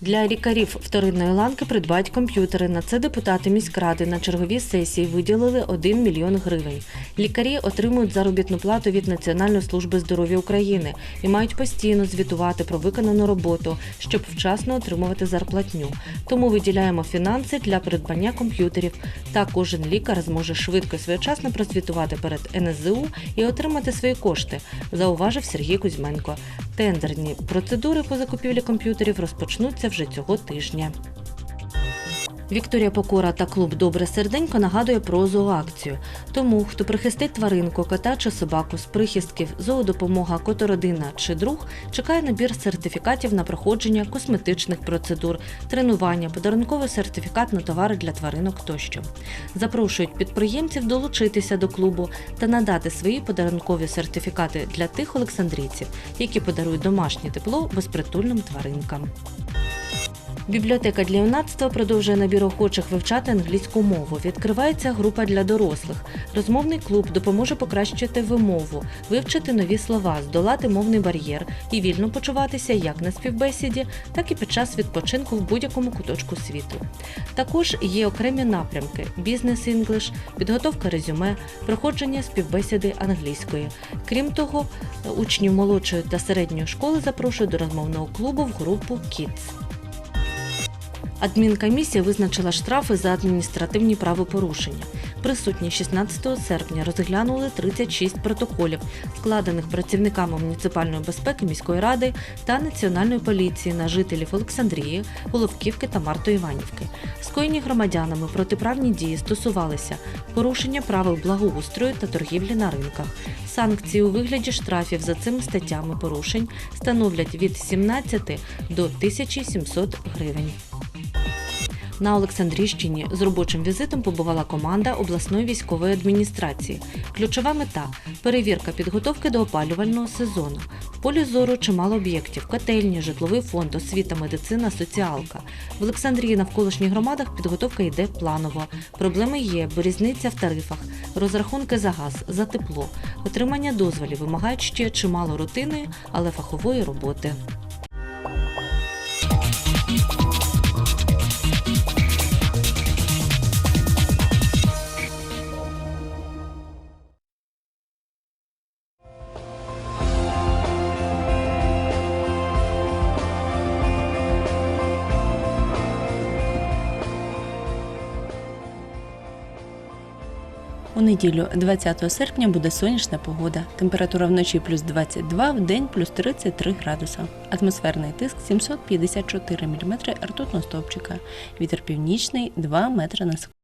Для лікарів вторинної ланки придбають комп'ютери. На це депутати міськради на черговій сесії виділили 1 мільйон гривень. Лікарі отримують заробітну плату від Національної служби здоров'я України і мають постійно звітувати про виконану роботу, щоб вчасно отримувати зарплатню. Тому виділяємо фінанси для придбання комп'ютерів. Так кожен лікар зможе швидко і своєчасно прозвітувати перед НСЗУ і отримати свої кошти, зауважив Сергій Кузьменко. Тендерні процедури по закупівлі комп'ютерів розпочнуться вже цього тижня. Вікторія Покора та клуб Добре серденько нагадує про зооакцію. Тому, хто прихистить тваринку, кота чи собаку з прихистків, зоодопомога, котородина чи друг, чекає набір сертифікатів на проходження косметичних процедур, тренування, подарунковий сертифікат на товари для тваринок тощо. Запрошують підприємців долучитися до клубу та надати свої подарункові сертифікати для тих олександрійців, які подарують домашнє тепло безпритульним тваринкам. Бібліотека для юнацтва продовжує набір охочих вивчати англійську мову. Відкривається група для дорослих. Розмовний клуб допоможе покращити вимову, вивчити нові слова, здолати мовний бар'єр і вільно почуватися як на співбесіді, так і під час відпочинку в будь-якому куточку світу. Також є окремі напрямки: бізнес інглиш, підготовка резюме, проходження співбесіди англійської. Крім того, учнів молодшої та середньої школи запрошують до розмовного клубу в групу Kids. Адмінкомісія визначила штрафи за адміністративні правопорушення. Присутні 16 серпня розглянули 36 протоколів, складених працівниками муніципальної безпеки міської ради та національної поліції на жителів Олександрії, Головківки та Марто-Іванівки. Скоєні громадянами протиправні дії стосувалися порушення правил благоустрою та торгівлі на ринках. Санкції у вигляді штрафів за цими статтями порушень становлять від 17 до 1700 гривень. На Олександрійщині з робочим візитом побувала команда обласної військової адміністрації. Ключова мета перевірка підготовки до опалювального сезону. В полі зору чимало об'єктів: котельні, житловий фонд, освіта, медицина, соціалка. В Олександрії навколишніх громадах підготовка йде планово. Проблеми є, бо різниця в тарифах, розрахунки за газ, за тепло. Отримання дозволів вимагають ще чимало рутинної, але фахової роботи. У неділю, 20 серпня, буде сонячна погода. Температура вночі плюс 22, в день плюс 33 градуса. Атмосферний тиск 754 мм ртутного стовпчика. Вітер північний 2 метри на секунду.